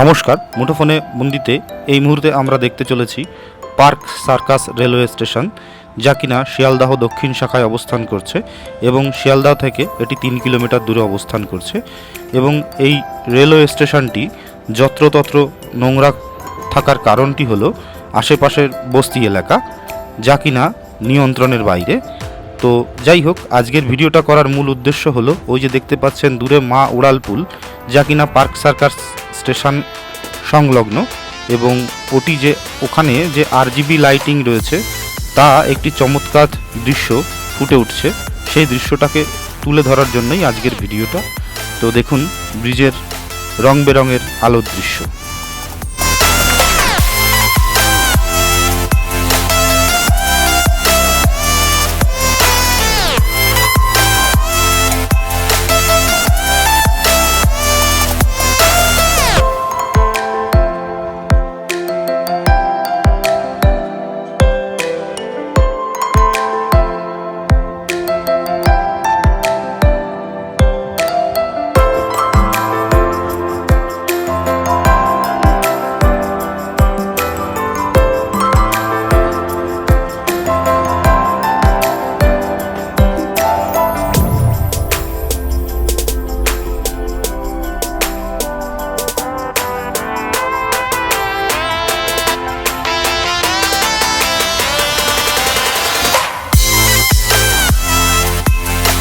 নমস্কার, মুঠোফোনে বন্দিতে এই মুহূর্তে আমরা দেখতে চলেছি পার্ক সার্কাস রেলওয়ে স্টেশন, যা কিনা শিয়ালদাহ দক্ষিণ শাখায় অবস্থান করছে এবং শিয়ালদাহ থেকে এটি তিন কিলোমিটার দূরে অবস্থান করছে এবং এই রেলওয়ে স্টেশনটি যত্রতত্র নোংরা থাকার কারণটি হলো আশেপাশের বস্তি এলাকা, যা কিনা নিয়ন্ত্রণের বাইরে। তো যাই হোক, আজকের ভিডিওটা করার মূল উদ্দেশ্য হলো ওই যে দেখতে পাচ্ছেন দূরে মা উড়ালপুল যা কিনা পার্ক সার্কাস স্টেশন সংলগ্ন এবং ওটি যে ওখানে যে আরজিবি লাইটিং রয়েছে, তা একটি চমৎকার দৃশ্য ফুটে উঠছে। সেই দৃশ্যটাকে তুলে ধরার জন্যই আজকের ভিডিওটা। তো দেখুন, ব্রিজের রং বেরঙের আলোর দৃশ্য।